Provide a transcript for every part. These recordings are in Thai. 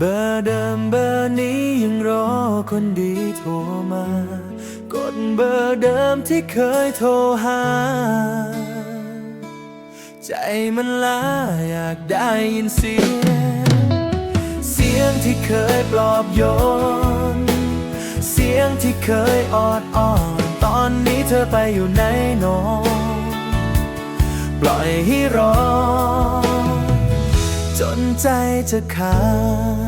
เบอร์เดิมเบอร์นี้ยังรอคนดีโทรมา กดเบอร์เดิมที่เคยโทรหา ใจมันล้าอยากได้ยินเสียง เสียงที่เคยปลอบโยน เสียงที่เคยออดอ้อน ตอนนี้เธอไปอยู่ไหนนอปล่อยให้รอจนใจจะขาด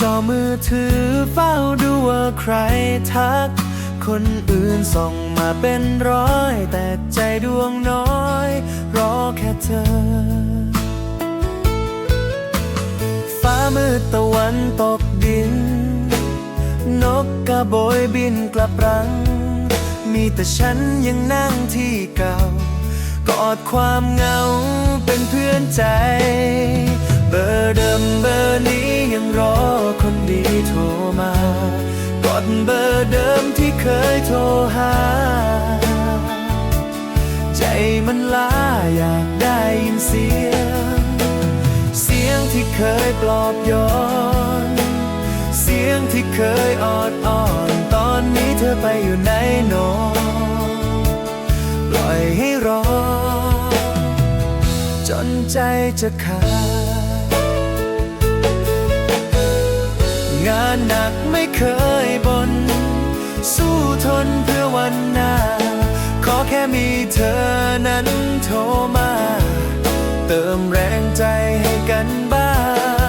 จอมือถือเฝ้าดูว่าใครทัก คนอื่นส่งมาเป็นร้อย แต่ใจดวงน้อย รอแค่เธอ ฟ้ามืดตะวันตกดิน นกกระโบยบินกลับรัง มีแต่ฉันยังนั่งที่เก่า กอดความเหงาเป็นเพื่อนใจ เบอร์เดิมเบอร์นี้ยังรอคนดีโทรมากดเบอร์เดิมที่เคยโทรหา ใจมันล้าอยากได้ยินเสียง เสียงที่เคยปลอบโยน เสียงที่เคยออดอ้อนตอนนี้เธอไปอยู่ไหนหนอปล่อยให้รอ จนใจจะขาด หนักไม่เคยบนสู้ทนเพื่อวันหน้า ขอแค่มีเธอนั้นโทรมา เติมแรงใจให้กันบ้า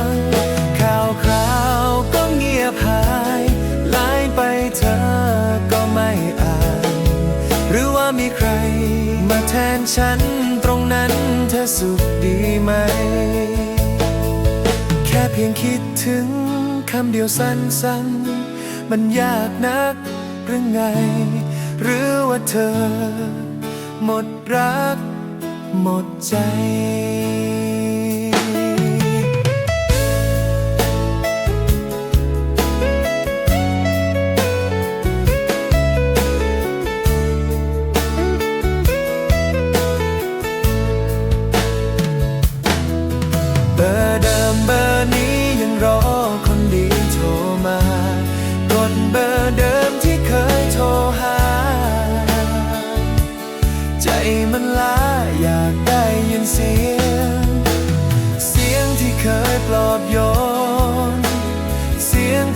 ง ข่าวคราวก็เงียบหายไลน์ไปเธอก็ไม่อ่าน หรือว่ามีใคร มาแทนฉันตรงนั้นเธอสุขดีไหม แค่เพียงคิดถึง คำเดียวสั้นๆ มันยากนักหรือไง หรือว่าเธอ หมดรัก หมดใจ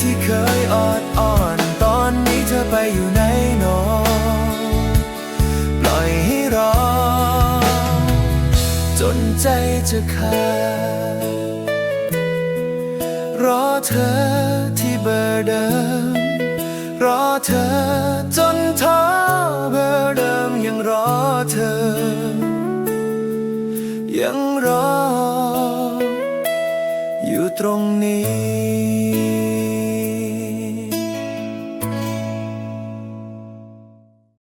ที่เคยออดอ้อน ตอนนี้เธอไปอยู่ไหนหนอ ปล่อยให้รอ จนใจจะขาดรอเธอที่เบอร์เดิม รอเธอจนท้อเบอร์เดิมยังรอเธอ ยังรอ ត្រង់នេះ